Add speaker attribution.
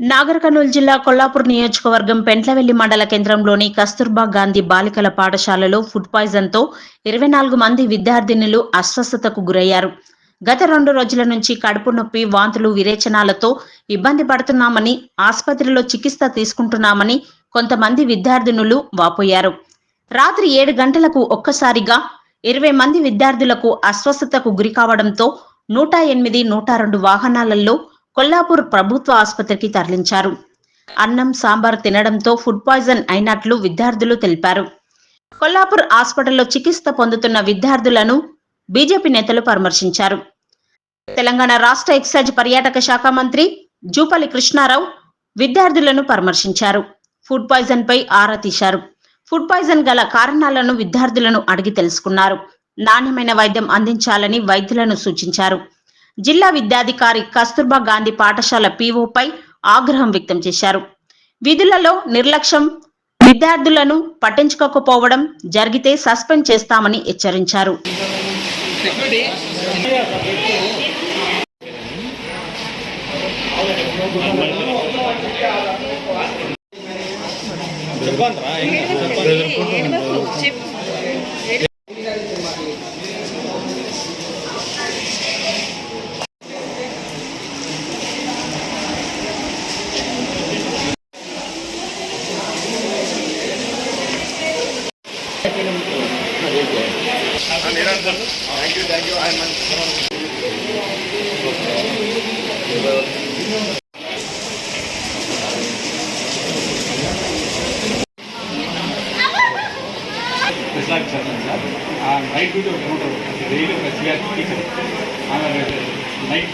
Speaker 1: నాగర్ కర్నూలు జిల్లా కొల్లాపూర్ నియోజకవర్గం పెంట్లవెల్లి మండల కేంద్రంలోని కస్తూర్బా గాంధీ బాలికల పాఠశాలలో ఫుడ్ పాయిజన్తో ఇరవై నాలుగు మంది విద్యార్థినులు అస్వస్థతకు గురయ్యారు. గత రెండు రోజుల నుంచి కడుపు నొప్పి వాంతులు విరేచనాలతో ఇబ్బంది పడుతున్నామని ఆసుపత్రిలో చికిత్స తీసుకుంటున్నామని కొంతమంది విద్యార్థినులు వాపోయారు. రాత్రి ఏడు గంటలకు ఒక్కసారిగా ఇరవై మంది విద్యార్థులకు అస్వస్థతకు గురి కావడంతో నూట ఎనిమిది నూట రెండు వాహనాలలో కొల్లాపూర్ ప్రభుత్వ ఆసుపత్రికి తరలించారు. అన్నం సాంబార్ తినడంతో ఫుడ్ పాయిజన్ అయినట్లు విద్యార్థులు తెలిపారు. కొల్లాపూర్ హాస్పిటల్లో చికిత్స పొందుతున్న విద్యార్థులను బీజేపీ నేతలు పరామర్శించారు. తెలంగాణ రాష్ట్ర ఎక్సైజ్ పర్యాటక శాఖ మంత్రి జూపల్లి కృష్ణారావు విద్యార్థులను పరామర్శించారు. ఫుడ్ పాయిజన్ పై ఆరా తీశారు. ఫుడ్ పాయిజన్ గల కారణాలను విద్యార్థులను అడిగి తెలుసుకున్నారు. నాణ్యమైన వైద్యం అందించాలని వైద్యులను సూచించారు. జిల్లా విద్యాధికారి కస్తూర్బా గాంధీ పాఠశాల పీఓపై ఆగ్రహం వ్యక్తం చేశారు. విధులలో నిర్లక్ష్యం విద్యార్థులను పట్టించుకోకపోవడం జరిగితే సస్పెండ్ చేస్తామని హెచ్చరించారు.
Speaker 2: ప్రసాద్ నైట్ డ్యూటీ ఒకటి ఉంటారు డైలీ ఒక సిఆర్ టీచర్ ఆమె నైట్